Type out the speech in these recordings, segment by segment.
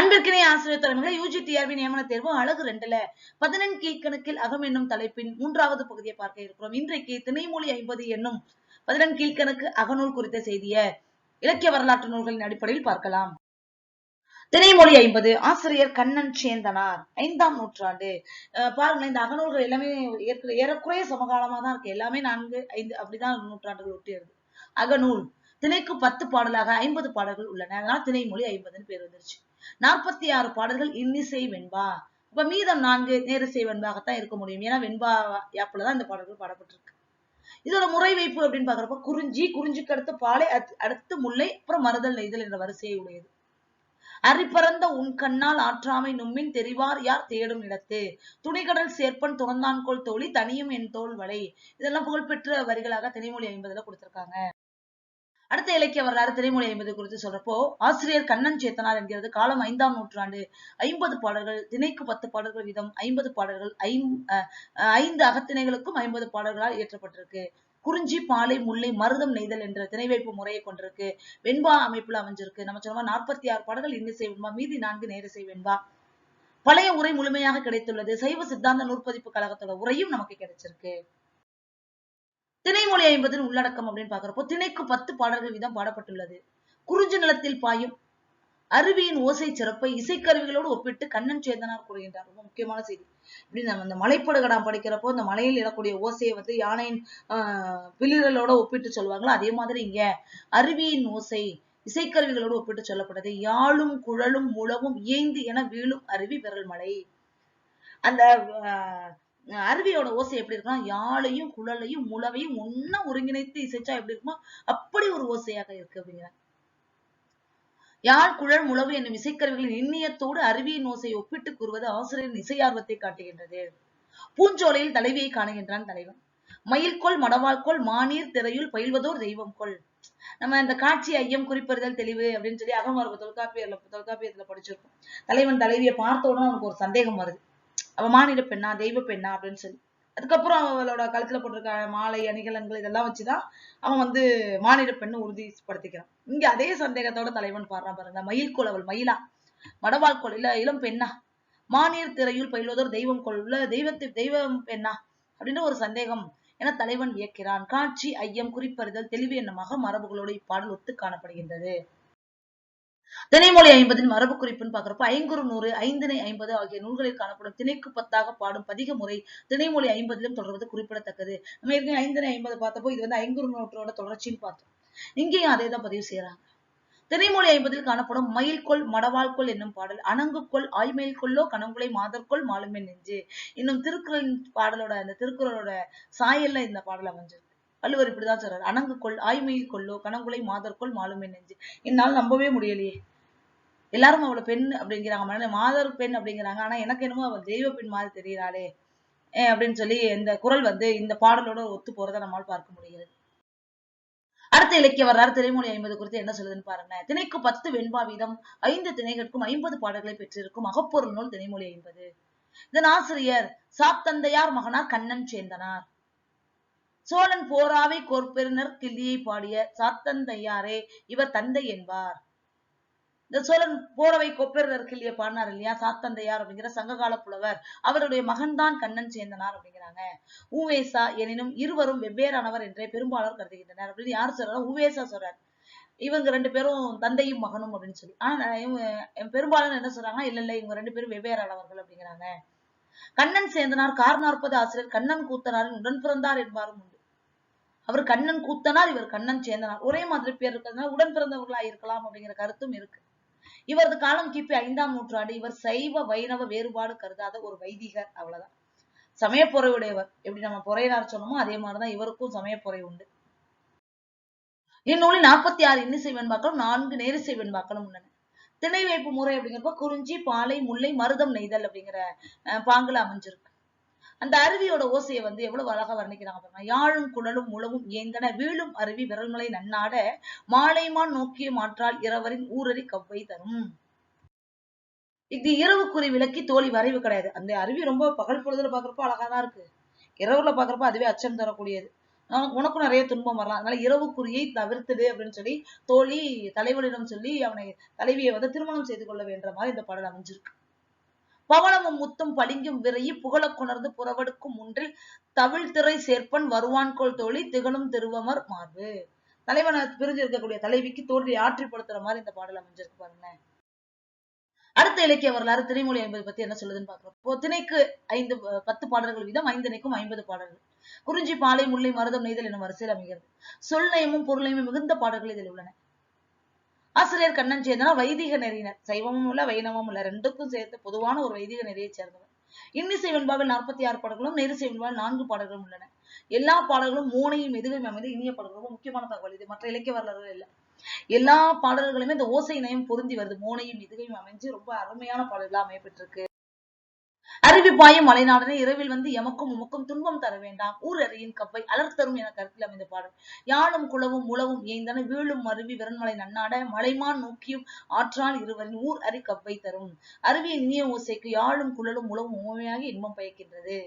அன்பிற்கினை ஆசிரியர் தலைமைகளை UG TRP நியமன தேர்வு அழகு ரெண்டுல. பதினெண் கீழ்கணக்கில் அகம் என்னும் தலைப்பின் மூன்றாவது பகுதியை பார்க்க இருக்கிறோம். இன்றைக்கு திணைமொழி ஐம்பது என்னும் பதினெண் கீழ்கணக்கு அகநூல் குறித்த செய்திய இலக்கிய வரலாற்று நூல்களின் அடிப்படையில் பார்க்கலாம். திணைமொழி ஐம்பது ஆசிரியர் கண்ணன் சேந்தனார் ஐந்தாம் நூற்றாண்டு. பாருங்களேன் இந்த அகநூல்கள் எல்லாமே ஏறக்குறைய சமகாலமா தான் இருக்கு. எல்லாமே நான்கு ஐந்து அப்படிதான் நூற்றாண்டுகள் ஒட்டியது. அகநூல் திணைக்கு பத்து பாடலாக ஐம்பது பாடல்கள் உள்ளன. அதனால திணைமொழி ஐம்பதுன்னு பேர் வந்துருச்சு. நாற்பத்தி ஆறு பாடல்கள் இன்னிசை வெண்பா. அப்ப மீதம் நான்கு நேரிசை வெண்பாகத்தான் இருக்க முடியும். ஏன்னா வெண்பா யாப்புல தான் இந்த பாடல்கள் பாடப்பட்டிருக்கு. இதோட முறை வைப்பு அப்படின்னு பாக்குறப்ப குறிஞ்சி குறிஞ்சிக்கு அடுத்து பாலை அடுத்து முல்லை அப்புறம் மருதல் நெய்தல் என்ற வரிசையை உடையது. அரிபறந்த உன் கண்ணால் ஆற்றாமை நும்மின் தெரிவார் யார் தேடும் இடத்து. துணிகடல் சேர்ப்பன் துறந்தான்கோள் தோழி தனியும் என் தோல் வலை இதெல்லாம் புகழ்பெற்ற வரிகளாக தனிமொழி ஐம்பதுல கொடுத்திருக்காங்க. அடுத்த இலக்கிய வரலாறு திரைமொழி ஐம்பது குறித்து சொல்றப்போ ஆசிரியர் கண்ணன் சேத்தனார் என்கிறது காலம் ஐந்தாம் நூற்றாண்டு. ஐம்பது பாடல்கள் திணைக்கு பத்து பாடல்கள் வீதம் ஐம்பது பாடல்கள் ஐந்து அகத்திணைகளுக்கும் ஐம்பது பாடல்களால் இயற்றப்பட்டிருக்கு. குறிஞ்சி பாலை முல்லை மருதம் நெய்தல் என்ற திணைவைப்பு முறையை கொண்டிருக்கு. வெண்பா அமைப்புல அமைஞ்சிருக்கு. நம்ம சொன்ன நாற்பத்தி ஆறு பாடல்கள் இன்னிசை வெண்பா மீதி நான்கு நேரிசை வெண்பா. பழைய உரை முழுமையாக கிடைத்துள்ளது. சைவ சித்தாந்த நூற்பதிப்பு கழகத்தோட உரையும் நமக்கு கிடைச்சிருக்கு. திணைமொழி ஐம்பதின் உள்ளடக்கம் அப்படின்னு பாக்குறப்போ திணைக்கு பத்து பாடல்கள் வீதம் பாடப்பட்டுள்ளது. குறிஞ்சி நிலத்தில் பாயும் அருவியின் ஓசை சிறப்பை இசைக்கருவிகளோடு ஒப்பிட்டு கண்ணன் சேந்தனார் கூறுகின்றார். ரொம்ப முக்கியமான செய்தி. இப்படி நம்ம இந்த மலைப்படுகடாம் படிக்கிறப்போ இந்த மலையில் இடக்கூடிய ஓசையை வந்து யானையின் ஆஹ் பிளிரலோட ஒப்பிட்டு சொல்லுவாங்களோ அதே மாதிரி இங்க அருவியின் ஓசை இசைக்கருவிகளோடு ஒப்பிட்டு சொல்லப்பட்டது. யாழும் குழலும் முழவும் இயைந்து என வீழும் அருவி விரல் மலை அந்த அருவியோட ஓசை எப்படி இருக்குன்னா யாழையும் குழலையும் முழவையும் ஒன்னா ஒருங்கிணைத்து இசைச்சா எப்படி இருக்குமோ அப்படி ஒரு ஓசையாக இருக்கு அப்படிங்கிறாங்க யாழ் குழல் முழவு என்னும் இசைக்கருவிகளின் இன்னியத்தோடு அருவியின் ஓசையை ஒப்பிட்டு கூறுவது ஆசிரியரின் இசையார்வத்தை காட்டுகின்றது. பூஞ்சோலையில் தலைவியை காணுகின்றான் தலைவன். மயில்கோள் மடவாழ்கோள் மானீர் திரையுள் பயில்வதோர் தெய்வம் கொள் நம்ம இந்த காட்சி ஐயம் குறிப்பறிதல் தெளிவு அப்படின்னு சொல்லி அகமரபு தொல்காப்பியர்ல தொல்காப்பியத்துல படிச்சிருக்கோம் தலைவன் தலைவியை பார்த்த உடனே அவனுக்கு ஒரு சந்தேகம் வருது. அவ மானிட பெண்ணா தெய்வ பெண்ணா அப்படின்னு சொல்லி. அதுக்கப்புறம் அவளோட கழுத்துல போட்டிருக்க மாலை அணிகலன்கள் இதெல்லாம் வச்சுதான் அவன் வந்து மானிட பெண்ணு உறுதிப்படுத்திக்கிறான். இங்க அதே சந்தேகத்தோட தலைவன் பாடுறான் பாருங்க. மயில்கோள் அவள் மயிலா. மடவாள் கோள் இல்ல இளம் பெண்ணா. மானியர் திரையுள் பயில்வதோர் தெய்வம் கோல் உள்ள தெய்வத்தை தெய்வம் பெண்ணா அப்படின்னு ஒரு சந்தேகம் என தலைவன் இயக்கிறான் காட்சி ஐயம் குறிப்பறிதல் தெளிவு என்னமாக மரபுகளோடு இப்பாடல் ஒத்து காணப்படுகின்றது. திணைமொழி ஐம்பதின் மரபு குறிப்புன்னு பாக்குறப்ப ஐங்குறு நூறு ஐந்திணை ஐம்பது ஆகிய நூல்களில் காணப்படும் திணைக்கு பத்தாக பாடும் பதிக முறை திணைமொழி ஐம்பதிலும் தொடர்வது குறிப்பிடத்தக்கது. நம்ம ஏற்கனவே ஐந்திணை ஐம்பது பார்த்தப்போ இது வந்து ஐங்குறு நூற்றோட தொடர்ச்சின்னு பார்த்தோம். இங்கேயும் அதே தான் பதிவு செய்யறாங்க திணைமொழி ஐம்பதில் காணப்படும் மயில்கொள் மடவாள்கொள் என்னும் பாடல் அணங்குக்கொள் ஆய்மயில் கொள்ளோ கணங்குலை மாதர்கொள் மாலுமே நெஞ்சு. இன்னும் திருக்குறளின் பாடலோட அந்த திருக்குறளோட சாயல்ல இந்த பாடல் அமைஞ்சிருக்கு வள்ளுவர் இப்படிதான் சொல்றாரு. அணங்குகொள் ஆய்மையை கொள்ளோ கணங்குலை மாதர்கொள் மாலுமே நெஞ்சு. என்னால் நம்பவே முடியலையே. எல்லாரும் அவளை பெண் அப்படிங்கிறாங்க. மனநிலை மாதர் பெண் அப்படிங்கிறாங்க. ஆனா எனக்கு என்னமோ அவள் தெய்வ பெண் மாதிரி தெரிகிறாளே அப்படின்னு சொல்லி இந்த குரல் வந்து இந்த பாடலோட ஒத்து போறதை நம்மால் பார்க்க முடிகிறது. அடுத்த இலக்கிய வரலாறு திரைமொழி ஐம்பது குறித்து என்ன சொல்லுதுன்னு பாருங்க திணைக்கு பத்து வெண்பா வீதம் ஐந்து திணைகளுக்கும் ஐம்பது பாடல்களை பெற்றிருக்கும் அகப்பொருள் நூல் திணைமொழி ஐம்பது. இதன் ஆசிரியர் சாத்தந்தையார் மகனார் கண்ணன் சேந்தனார். சோழன் போராவை கோர்பெருனர் கிள்ளியை பாடிய சாத்தந்தையாரே இவர் தந்தை என்பார். இந்த சோழன் போரவை கொப்பெருனர் கிள்ளிய பாடினார் இல்லையா? சாத்தந்தையார் அப்படிங்கிற சங்ககால புலவர். அவருடைய மகன்தான் கண்ணன் சேந்தனார் அப்படிங்கிறாங்க. ஊவேசா எனினும் இருவரும் வெவ்வேறானவர் என்றே பெரும்பாலர் கருதுகின்றனர் அப்படின்னு யார் சொல்றாரு ஊவேசா சொல்றார். இவங்க ரெண்டு பேரும் தந்தையும் மகனும் அப்படின்னு சொல்லி. ஆனா இவங்க பெரும்பாலும் என்ன சொல்றாங்கன்னா இல்ல இல்ல இவங்க ரெண்டு பேரும் வெவ்வேறானவர்கள் அப்படிங்கிறாங்க. கண்ணன் சேந்தனார் கார்நாற்பது ஆசிரியர் கண்ணன் கூத்தனாரின் உடன் பிறந்தார் என்பாரும் உண்டு. அவர் கண்ணன் கூத்தனார் இவர் கண்ணன் சேந்தனார். ஒரே மாதிரி பேர் இருக்கிறதுனால உடன் பிறந்தவர்களா இருக்கலாம் அப்படிங்கிற கருத்தும் இருக்கு. இவரது காலம் கிபி ஐந்தாம் நூற்றாண்டு. இவர் சைவ வைணவ வேறுபாடு கருதாத ஒரு வைதிகர் அவ்வளவுதான். சமயப்பொறை உடையவர் எப்படி நம்ம பொறையினார் சொன்னோமோ அதே மாதிரிதான் இவருக்கும் சமயப்புறை உண்டு. இந்நூலில் நாற்பத்தி ஆறு இன்னிசை வெண்பாக்களும் நான்கு நேரிசை வெண்பாக்களும் உள்ளன. திணை வைப்பு முறை அப்படிங்கிறப்ப குறிஞ்சி பாலை முல்லை மருதம் நெய்தல் அப்படிங்கிற அஹ், பாங்குல அமைஞ்சிருக்கு. அந்த அருவியோட ஓசையை வந்து எவ்வளவு அழகா வர்ணிக்கிறாங்க பாருங்க. யாழும் குழலும் முழவும் ஏந்தன வீழும் அருவி விரல்மலை நன்னாட மாலைமான் நோக்கிய மாற்றால் இரவரின் ஊரறி கவ்வை தரும். இது இரவுக்குறி விளக்கி தோழி வரைவு கிடையாது. அந்த அருவி ரொம்ப பகல் பொழுதுல பாக்குறப்ப அழகாதான் இருக்கு. இரவுல பாக்குறப்ப அதுவே அச்சம் தரக்கூடியது. உனக்கும் நிறைய துன்பம் வரலாம். அதனால இரவுக்குறியை தவிர்த்துடு அப்படின்னு சொல்லி தோழி தலைவனிடம் சொல்லி அவனை தலைவியை வந்து திருமணம் செய்து கொள்ள வேண்ட மாதிரி இந்த பாடல் அமைஞ்சிருக்கு. பவளமும் முத்தும் பளிங்கும் விரையி புகழக் கொணர்ந்து புறவடுக்கும் முன்றில் தவிழ் திரை சேர்ப்பன் வருவான்கோள் தோழி திகழும் திருவமர் மார்பு. தலைவனை பிரிஞ்சு இருக்கக்கூடிய தலைவிக்கு தோல்வி ஆற்றிப்படுத்துற மாதிரி இந்த பாடல் அமைஞ்சிருக்கு பாருங்க அடுத்த இலக்கிய வரலாறு திரைமொழி என்பது பத்தி என்ன சொல்லுதுன்னு பாக்குறோம் திணைக்கு ஐந்து பத்து பாடல்கள் வீதம் ஐந்து ஐம்பது பாடல்கள். குறிஞ்சி பாலை முல்லை மருதம் நெய்தல் எனும் வரிசையில் அமைகிறது. சொல்நயமும் பொருளையும் மிகுந்த பாடல்கள் இதில் உள்ளன. ஆசிரியர் கண்ணன் சேர்ந்தனா வைதிக நெறியினர். சைவமும் உள்ள வைணவமும் உள்ள ரெண்டுக்கும் சேர்த்து பொதுவான ஒரு வைதிக நெறியை சேர்ந்தவர் இன்னிசை வெண்பாவில் நாற்பத்தி ஆறு பாடல்களும் நேரிசை வெண்பாவில் நான்கு பாடல்களும் உள்ளன. எல்லா பாடல்களும் மூனையும் எதுவும் அமைந்து இனிய பாடல்களும் முக்கியமான தகவல். இது மற்ற இலக்கிய வரலாறுகள் இல்லை. எல்லா பாடல்களுமே இந்த ஓசை இணையம் பொருந்தி வருது. மோனையும் இதுகையும் அமைஞ்சு ரொம்ப அருமையான பாடல்களா அமையப்பட்டிருக்கு அருவி பாயும் மலைநாடனை இரவில் வந்து எமக்கும் உமக்கும் துன்பம் தர வேண்டாம். ஊர் அறியின் கப்பை அலர்த்தரும் என கருத்தில் அமைந்த பாடல். யாழும் குளவும் உளவும் ஏய்ந்தன வீழும் அருவி விரண்மலை நன்னாட மலைமான் நோக்கியும் ஆற்றால் இருவரின் ஊர் அறி கப்பை தரும். அருவியின் இனிய ஓசைக்கு யாழும் குழலும் உளவும் உண்மையாக இன்பம் பயக்கின்றது.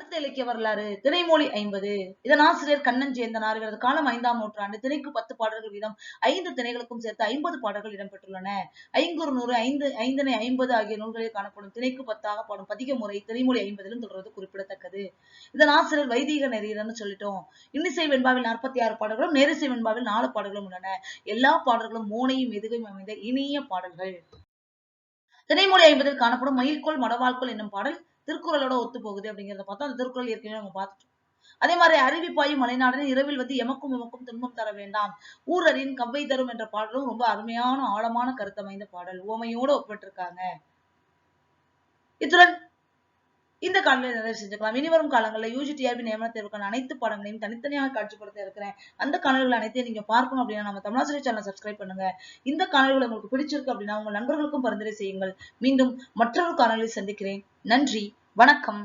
அடுத்த இலக்கிய வரலாறு திணைமொழி ஐம்பது. இதன் ஆசிரியர் கண்ணன் ஜெயந்தனார் இவரது காலம் ஐந்தாம் நூற்றாண்டு திணைக்கு பத்து பாடல்கள் வீதம் ஐந்து திணைகளுக்கும் சேர்த்து ஐம்பது பாடல்கள் இடம்பெற்றுள்ளன. ஐங்குறு நூறு ஐந்து ஐந்தனை ஐம்பது ஆகிய நூல்களில் காணப்படும். திணைக்கு பத்தாக பாடும் பதிக முறை திணைமொழி ஐம்பதிலும் தொடர்வது குறிப்பிடத்தக்கது. இதன் ஆசிரியர் வைதீக நெறியர்னு சொல்லிட்டோம். இன்னிசை வெண்பாவில் நாற்பத்தி ஆறு பாடல்களும் நேரிசை வெண்பாவில் நாலு பாடல்களும் உள்ளன. எல்லா பாடல்களும் மோனையும் எதுகையும் அமைந்த இனிய பாடல்கள். திணைமொழி ஐம்பதில் காணப்படும் மயில்கோள் மடவாள்கோள் என்னும் பாடல் திருக்குறளோட ஒத்து போகுது அப்படிங்கிறத பார்த்தா அந்த திருக்குறள் ஏற்கனவே நம்ம பார்த்துட்டோம். அதே மாதிரி அருவிப்பாயும் மலைநாடன் இரவில் வந்து எமக்கும் எமக்கும் துன்பம் தர வேண்டாம். ஊரரின் கவ்வை தரும் என்ற பாடலும் ரொம்ப அருமையான ஆழமான கருத்தமைந்த பாடல். ஓமையோட ஒப்பிட்டிருக்காங்க. இத்துடன் இந்த காணொலியை நிறைவு செஞ்சுக்கலாம். இனி வரும் காலங்களில் யூஜி டிஆர்பி நியமன தேர்வுக்கான அனைத்து பாடங்களையும் தனித்தனியாக காட்சிப்படுத்த இருக்கிறேன். அந்த காணொலிகள் அனைத்தையும் நீங்க பார்க்கணும் அப்படின்னா நம்ம தமிழாசிரியர் சேனல் சப்ஸ்கிரைப் பண்ணுங்க. இந்த காணொலிகள் உங்களுக்கு பிடிச்சிருக்கு அப்படின்னா உங்க நண்பர்களுக்கும் பரிந்துரை செய்யுங்கள். மீண்டும் மற்றொரு காணொலியில் சந்திக்கிறேன். நன்றி. வணக்கம்.